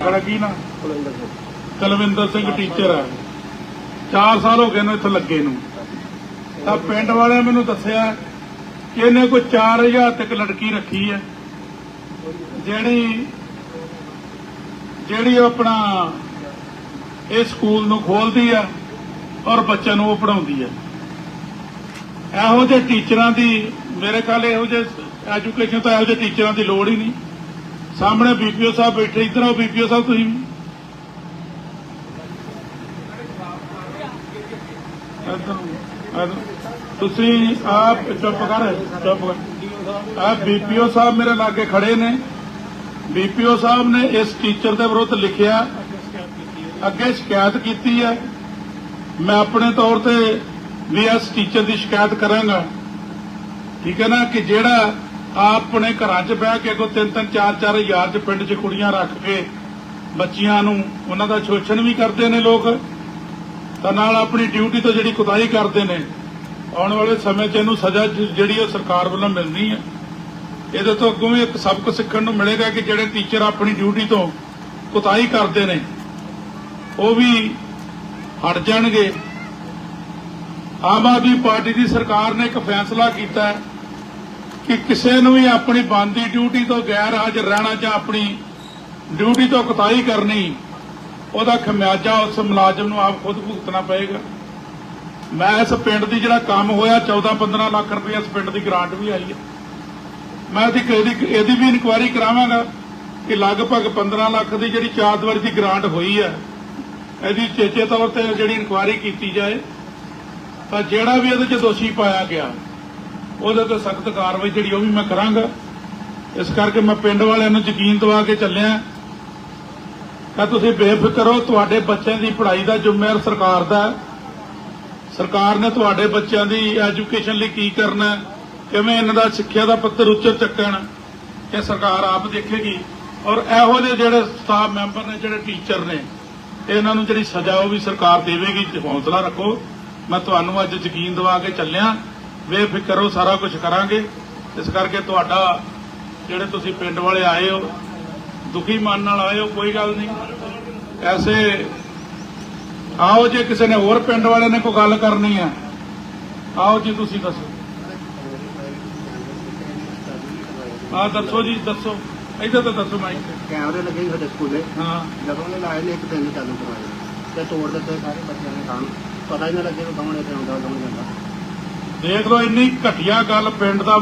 ਕਿਹੜਾ ਕੀ ਨਾ ਕੁਲਵਿੰਦਰ ਸਿੰਘ ਕਲਵਿੰਦਰ ਸਿੰਘ ਟੀਚਰ ਹੈ। 4 ਸਾਲ ਹੋ ਗਏ ਨੇ ਇੱਥੇ ਲੱਗੇ ਨੂੰ। ਤਾਂ ਪਿੰਡ ਵਾਲਿਆਂ ਮੈਨੂੰ ਦੱਸਿਆ ਕਿ ਇਹਨੇ ਕੋਈ 4000 ਤੱਕ ਲੜਕੀ ਰੱਖੀ ਹੈ। ਜਿਹੜੀ ਜਿਹੜੀ ਉਹ ਆਪਣਾ ਇਹ ਸਕੂਲ ਨੂੰ ਖੋਲਦੀ ਆ ਔਰ ਬੱਚਿਆਂ ਨੂੰ ਉਹ ਪੜਾਉਂਦੀ ਹੈ। ਇਹੋ ਜਿਹੇ ਟੀਚਰਾਂ ਦੀ ਮੇਰੇ ਖਿਆਲ ਇਹੋ ਜਿਹੇ ਐਜੂਕੇਸ਼ਨ ਤਾਂ ਇਹੋ ਜਿਹੇ ਟੀਚਰਾਂ ਦੀ ਲੋੜ ਹੀ ਨਹੀਂ। ਸਾਹਮਣੇ ਬੀਪੀਓ ਸਾਹਿਬ ਬੈਠੇ, ਇਧਰ ਆਓ ਬੀਪੀਓ ਸਾਹਿਬ, ਤੁਸੀਂ ਤੁਸੀਂ ਆਪ ਚੁੱਪ ਕਰ ਚੁੱਪ ਕਰ। ਆ ਬੀਪੀਓ ਸਾਹਿਬ ਮੇਰੇ ਲਾਗੇ ਖੜੇ ਨੇ। ਬੀਪੀਓ ਸਾਹਿਬ ਨੇ ਇਸ ਟੀਚਰ ਦੇ ਵਿਰੁੱਧ ਲਿਖਿਆ, ਅੱਗੇ ਸ਼ਿਕਾਇਤ ਕੀਤੀ ਹੈ। ਮੈਂ ਆਪਣੇ ਤੌਰ ਤੇ ਵੀ ਇਸ ਟੀਚਰ ਦੀ ਸ਼ਿਕਾਇਤ ਕਰਾਂਗਾ। ਠੀਕ ਹੈ ਨਾ, ਕਿ ਜਿਹੜਾ ਆਪਣੇ ਘਰਾਂ 'ਚ ਬਹਿ ਕੇ ਕੋ ਤਿੰਨ ਤਿੰਨ, ਚਾਰ ਚਾਰ ਹਜ਼ਾਰ 'ਚ ਪਿੰਡ 'ਚ ਕੁੜੀਆਂ ਰੱਖ ਕੇ ਬੱਚੀਆਂ ਨੂੰ ਉਹਨਾਂ ਦਾ ਸ਼ੋਸ਼ਣ ਵੀ ਕਰਦੇ ਨੇ ਲੋਕ। ਤਾਂ ਨਾਲ ਆਪਣੀ ਡਿਊਟੀ ਤੋਂ ਜਿਹੜੀ ਕੁਤਾਹੀ ਕਰਦੇ ਨੇ, ਆਉਣ ਵਾਲੇ ਸਮੇਂ 'ਚ ਇਹਨੂੰ ਸਜ਼ਾ ਜਿਹੜੀ ਉਹ ਸਰਕਾਰ ਵੱਲੋਂ ਮਿਲਣੀ ਹੈ। ਇਹਦੇ ਤੋਂ ਅੱਗੋਂ ਵੀ ਇੱਕ ਸਬਕ ਸਿੱਖਣ ਨੂੰ ਮਿਲੇਗਾ ਕਿ ਜਿਹੜੇ ਟੀਚਰ ਆਪਣੀ ਡਿਊਟੀ ਤੋਂ ਕੁਤਾਹੀ ਕਰਦੇ ਨੇ, ਉਹ ਵੀ ਹਟ ਜਾਣਗੇ। ਆਮ ਆਦਮੀ ਪਾਰਟੀ ਦੀ ਸਰਕਾਰ ਨੇ ਇੱਕ ਫੈਸਲਾ ਕੀਤਾ ਹੈ ਕਿ ਕਿਸੇ ਨੂੰ ਵੀ ਆਪਣੀ ਬੰਦੀ ਡਿਊਟੀ ਤੋਂ ਗੈਰ ਹਾਜ਼ਰ ਰਹਿਣਾ ਜਾਂ ਆਪਣੀ ਡਿਊਟੀ ਤੋਂ ਕੁਤਾਹੀ ਕਰਨੀ, ਉਹਦਾ ਖਮਿਆਜਾ ਉਸ ਮੁਲਾਜ਼ਮ ਨੂੰ ਆਪ ਖੁਦ ਭੁਗਤਣਾ ਪਏਗਾ। ਮੈਂ ਇਸ ਪਿੰਡ ਦੀ ਜਿਹੜਾ ਕੰਮ ਹੋਇਆ 14-15 ਲੱਖ ਰੁਪਏ ਇਸ ਪਿੰਡ ਦੀ ਗ੍ਰਾਂਟ ਵੀ ਆਈ ਹੈ। ਮੈਂ ਇਹਦੀ ਇਹਦੀ ਵੀ ਇਨਕੁਆਇਰੀ ਕਰਾਵਾਂਗਾ ਕਿ ਲਗਭਗ 15 ਲੱਖ ਦੀ ਜਿਹੜੀ ਚਾਰ ਦੀਵਾਰੀ ਦੀ ਗ੍ਰਾਂਟ ਹੋਈ ਹੈ, ਇਹਦੀ ਚੇਚੇ ਤੌਰ ਤੇ ਜਿਹੜੀ ਇਨਕੁਆਇਰੀ ਕੀਤੀ ਜਾਏ, ਤਾਂ ਜਿਹੜਾ ਵੀ ਇਹਦੇ 'ਚ ਦੋਸ਼ੀ ਪਾਇਆ ਗਿਆ ਉਹਦੇ ਤੇ ਸਖਤ ਕਾਰਵਾਈ ਜਿਹੜੀ ਉਹ ਵੀ ਮੈਂ ਕਰਾਂਗਾ। ਇਸ ਕਰਕੇ ਮੈਂ ਪਿੰਡ ਵਾਲਿਆਂ ਨੂੰ ਯਕੀਨ ਦਿਵਾ ਕੇ ਚੱਲਿਆ। ਤਾਂ ਤੁਸੀਂ ਬੇਫਿਕਰ ਹੋ ਤੁਹਾਡੇ ਬੱਚਿਆਂ ਦੀ ਪੜ੍ਹਾਈ ਦਾ ਜ਼ਿੰਮੇਵਾਰ ਸਰਕਾਰ ਦਾ ਸਰਕਾਰ ਨੇ ਤੁਹਾਡੇ ਬੱਚਿਆਂ ਦੀ ਐਜੂਕੇਸ਼ਨ ਲਈ ਕੀ ਕਰਨਾ ਕਿਵੇਂ ਇਹਨਾਂ ਦਾ ਸਿੱਖਿਆ ਦਾ ਪੱਤਰ ਉੱਚਰ ਚੱਕਣ, ਇਹ ਸਰਕਾਰ ਆਪ ਦੇਖੇਗੀ। ਔਰ ਇਹੋ ਜਿਹੇ ਜਿਹੜੇ ਸਟਾਫ ਮੈਂਬਰ ਨੇ, ਜਿਹੜੇ ਟੀਚਰ ਨੇ, ਇਹਨਾਂ ਨੂੰ ਜਿਹੜੀ ਸਜ਼ਾ ਉਹ ਵੀ ਸਰਕਾਰ ਦੇਵੇਗੀ ਹੌਸਲਾ ਰੱਖੋ। ਮੈਂ ਤੁਹਾਨੂੰ ਅੱਜ ਯਕੀਨ ਦਿਵਾ ਕੇ ਚੱਲਿਆ। ਬੇਫਿਕਰ ਹੋ ਸਾਰਾ ਕੁਝ ਕਰਾਂਗੇ। ਇਸ ਕਰਕੇ ਤੁਹਾਡਾ ਜਿਹੜੇ ਤੁਸੀਂ ਪਿੰਡ ਵਾਲੇ ਆਏ ਹੋ ਦੁਖੀ ਮਨ ਨਾਲ ਆਏ ਹੋ ਕੋਈ ਗੱਲ ਨਹੀਂ। ਐਸੇ ਆਓ ਜੇ ਕਿਸੇ ਨੇ ਹੋਰ ਪਿੰਡ ਵਾਲੇ ਨੇ ਕੋਈ ਗੱਲ ਕਰਨੀ ਹੈ ਆਓ ਜੀ ਤੁਸੀਂ ਦੱਸੋ। ਆ ਦੱਸੋ ਜੀ ਦੱਸੋ। ਇੱਧਰ ਤਾਂ ਦੱਸੋ ਮਾਈਕ ਤੇ। ਕੈਮਰੇ ਲੱਗੇ ਸਾਡੇ ਸਕੂਲੇ। ਹਾਂ। ਜਦੋਂ ਉਹਨੇ ਲਾਏ ਨੇ ਇੱਕ ਦਿਨ ਚਾਲੂ ਕਰਵਾਏ। ਤੇ ਤੋੜ ਦਿੱਤੇ ਸਾਰੇ ਬੱਚਿਆਂ ਨੇ ਕੰਮ। ਪਤਾ ਹੀ ਨਾ ਲੱਗੇ ਕਿ ਕੌਣ ਇੱਥੇ ਆਉਂਦਾ ਕੌਣ ਜਾਂਦਾ। ਦੇਖ ਲਓ ਇੰਨੀ ਘਟੀਆ ਗੱਲ ਪਿੰਡ ਦਾ